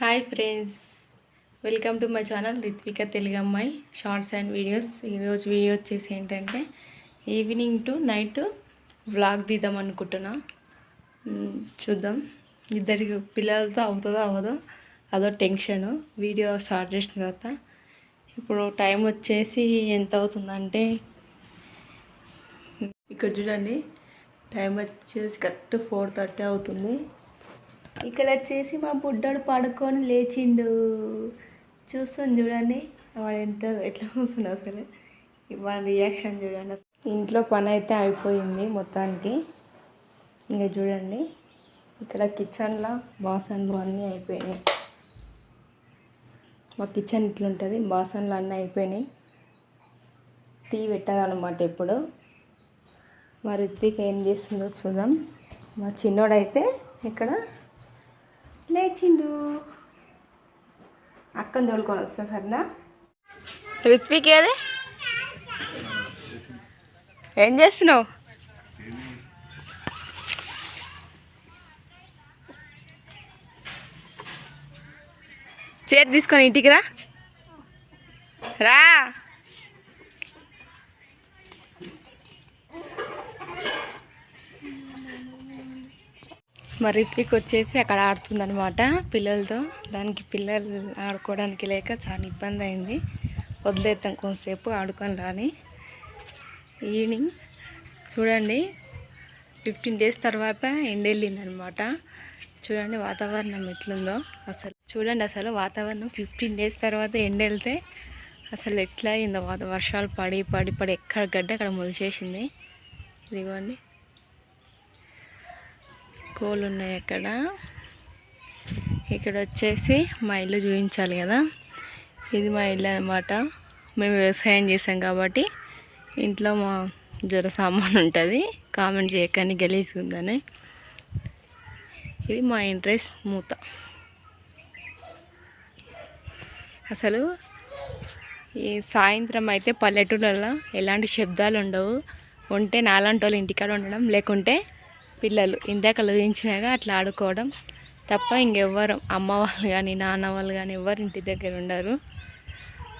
Hi friends welcome to my channel Ritvika Telugu అమ్మాయి shorts and videos ఈరోజు video వచ్చేసి ఏంటంటే ఈవినింగ్ టు నైట్ వ్లాగ్ తీద్దాం అనుకుంటున్నా. చూద్దాం. ఇద్దరికి పిల్లలతో అవుతుందో అవ్వదో? అదో టెన్షన్ వీడియో స్టార్ట్ చేసిన తర్వాత ఇప్పుడు టైం వచ్చేసి ఎంత అవుతుందంటే ఇక్కడ చూడండి. టైం వచ్చేసి కరెక్ట్ ఫోర్ థర్టీ అవుతుంది. ఇక్కడ వచ్చేసి మా బుడ్డోడు పడుకొని లేచిండు. చూస్తుంది చూడండి వాడు ఎంత ఎట్లా చూస్తుండు అసలు. వాడి రియాక్షన్ చూడండి ఇంట్లో పని అయితే అయిపోయింది మొత్తానికి. ఇంకా చూడండి ఇక్కడ కిచెన్లో బాసన్లు అన్నీ అయిపోయినాయి. మా కిచెన్ ఇట్లుంటుంది బాసన్లు అన్నీ అయిపోయినాయి. టీ పెట్టాలన్నమాట ఇప్పుడు మా రిత్విక్ ఏం చేస్తుందో చూద్దాం. మా చిన్నోడైతే ఇక్కడ లేచిండు అక్కని తోలుకొని వస్తా సరేనా? రిత్విక్ ఏది? ఏం చేస్తున్నావు? చీర తీసుకొని ఇంటికి రా. రా. మరి రిత్విక్ వచ్చేసి అక్కడ ఆడుతుందనమాట పిల్లలతో. దానికి పిల్లలు ఆడుకోవడానికి లేక చాలా ఇబ్బంది అయింది. వదిలేద్దాం కొంతసేపు ఆడుకొని రాని. ఈవినింగ్ చూడండి ఫిఫ్టీన్ డేస్ తర్వాత ఎండెళ్ళిందనమాట చూడండి వాతావరణం ఎట్లుందో అసలు. చూడండి అసలు వాతావరణం ఫిఫ్టీన్ డేస్ తర్వాత ఎండెళ్తే అసలు ఎట్లా అయిందో. వర్షాలు పడి పడి పడి ఎక్కడ గడ్డ అక్కడ మొలిచేసింది. ఇదిగోండి. కోళ్ళు ఉన్నాయి అక్కడ. ఇక్కడ వచ్చేసి మా ఇల్లు చూపించాలి కదా. ఇది మా ఇల్లు అనమాట మేము వ్యవసాయం చేసాం కాబట్టి ఇంట్లో మా జ్వర సామాన్ ఉంటుంది. కామెంట్ చేయకని గలీజ్ ఉందని. ఇది మా ఇంట్రెస్ట్ మూత. అసలు ఈ సాయంత్రం అయితే పల్లెటూళ్ళలో ఎలాంటి శబ్దాలు ఉండవు. ఉంటే నాలాంటి వాళ్ళు ఇంటికాడ ఉండడం లేకుంటే పిల్లలు ఇందాక ఊహించినాగా అట్లా ఆడుకోవడం తప్ప ఇంకెవ్వరు అమ్మ వాళ్ళు కానీ నాన్న వాళ్ళు కానీ ఎవ్వరు ఇంటి దగ్గర ఉండరు.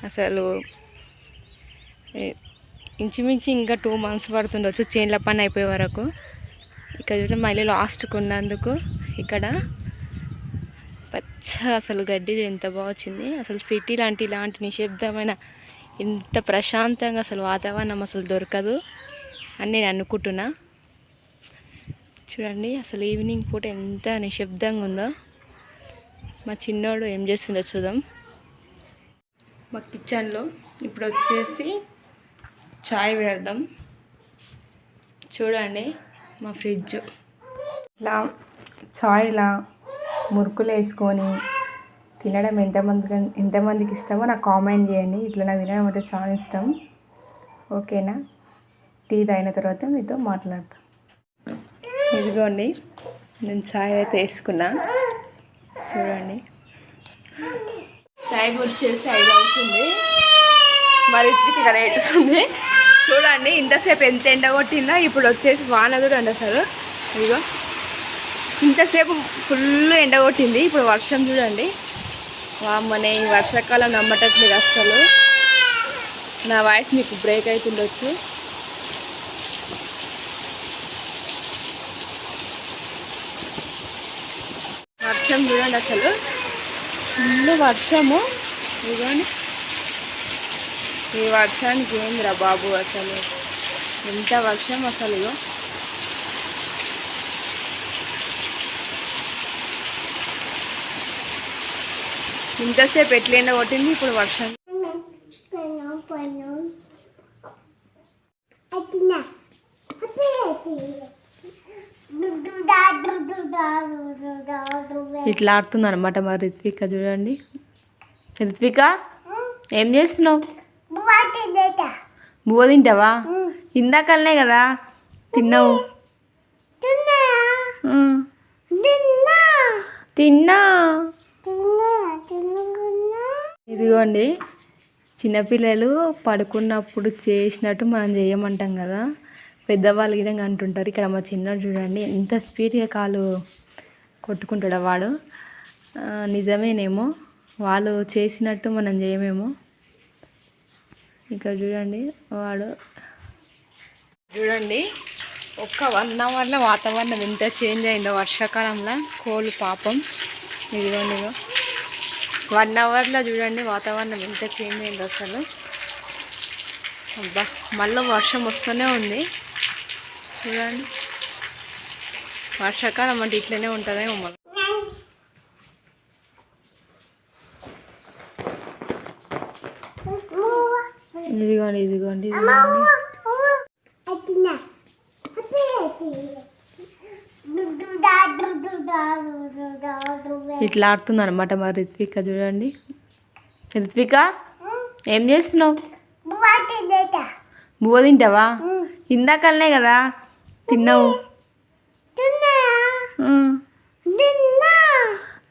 అసలు ఇంచుమించి ఇంచుమించు ఇంకా టూ మంత్స్ పడుతుండొచ్చు చేన్ల పని అయిపోయే వరకు. ఇక్కడ చూడండి మళ్ళీ లాస్ట్కి ఉన్నందుకు ఇక్కడ పచ్చ అసలు గడ్డి ఎంత బాగా వచ్చింది. అసలు సిటీ లాంటి ఇలాంటి నిశ్శబ్దమైన ఇంత ప్రశాంతంగా అసలు వాతావరణం అసలు దొరకదు అని నేను అనుకుంటున్నా. చూడండి అసలు ఈవినింగ్ పూట ఎంత నిశ్శబ్దంగా ఉందో. మా చిన్నోడు ఏం చేస్తుందో చూద్దాం. మా కిచెన్లో ఇప్పుడు వచ్చేసి చాయ్ పెడదాం. చూడండి మా ఫ్రిడ్జ్. ఇలా చాయ్లా మురుకులు వేసుకొని తినడం ఎంతమందికి ఎంతమందికి ఇష్టమో నాకు కామెంట్ చేయండి. ఇట్లా నాకు తినడం అంటే చాలా ఇష్టం. ఓకేనా? టీ తాగిన తర్వాత మీతో మాట్లాడతాం. ఇదిగోండి నేను చాయ్ అయితే వేసుకున్నా. చూడండి. టైం వచ్చేసి ఐదు అవుతుంది మరి ఇక్కడ ఏడుస్తుంది. చూడండి ఇంతసేపు ఎంత ఎండ కొట్టిందా ఇప్పుడు వచ్చేసి వాన చూడండి అసలు ఇదిగో. ఇంతసేపు ఫుల్ ఎండ కొట్టింది ఇప్పుడు వర్షం చూడండి. వామ్మనే ఈ వర్షాకాలం నమ్మటట్లేదు అసలు నా వాయిస్ మీకు బ్రేక్ అవుతుండొచ్చు వర్షం చూడండి అసలు. ఫుల్ వర్షము. చూడండి ఈ వర్షానికి ఏందిరా బాబు అసలు? ఎంత వర్షం అసలు ఇంతసేపు ఎట్లైనా కొట్టింది ఇప్పుడు వర్షం ఇట్లా ఆడుతుంది అనమాట మా రిత్విక చూడండి. రిత్విక ఏం చేస్తున్నావు? బువ్వ తింటావా? ఇందాకలనే కదా తిన్నావు. తిన్నా. ఇదిగోండి చిన్నపిల్లలు పడుకున్నప్పుడు చేసినట్టు మనం చేయమంటాం కదా. పెద్దవాళ్ళు గిడంగా అంటుంటారు ఇక్కడ మా చిన్న చూడండి ఎంత స్పీడ్గా కాలు కొట్టుకుంటాడు వాడు. నిజమేనేమో. వాళ్ళు చేసినట్టు మనం చేయమేమో. ఇక్కడ చూడండి వాడు. చూడండి ఒక్క వన్ అవర్లో వాతావరణం ఎంత చేంజ్ అయిందో వర్షాకాలంలో. కోళ్ళు పాపం. ఇదిగోండి ఇగో వన్ అవర్లో చూడండి వాతావరణం ఎంత చేంజ్ అయిందో అసలు. అబ్బా మళ్ళీ వర్షం వస్తూనే ఉంది. చూడండి. వర్షాకాలం అంటే ఇట్లనే ఉంటుందేమో మళ్ళీ. ఇదిగోండి ఇదిగోండి ఇట్లా ఆడుతుంది అనమాట మా రిత్విక చూడండి. రిత్విక ఏం చేస్తున్నావు? బువ్వ తింటావా? ఇందాకలనే కదా తిన్నావు.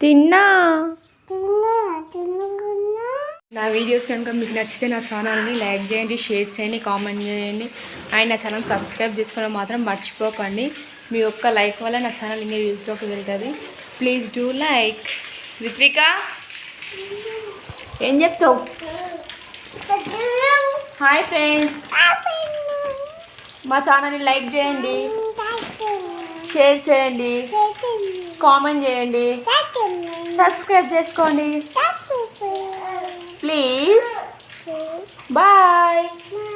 తిన్నా. నా వీడియోస్ కనుక మీకు నచ్చితే నా ఛానల్ని లైక్ చేయండి షేర్ చేయండి కామెంట్ చేయండి. అండ్ నా ఛానల్ సబ్స్క్రైబ్ చేసుకోవడం మాత్రం మర్చిపోకండి. మీ ఒక్క లైక్ వల్ల నా ఛానల్ ఇంకా వ్యూస్లోకి వెళ్తుంది. ప్లీజ్ డూ లైక్ రిత్విక ఏం చెప్తావు? హాయ్ ఫ్రెండ్స్ మా ఛానల్ని లైక్ చేయండి. షేర్ చేయండి. కామెంట్ చేయండి. సబ్స్క్రైబ్ చేసుకోండి. Please bye Bye.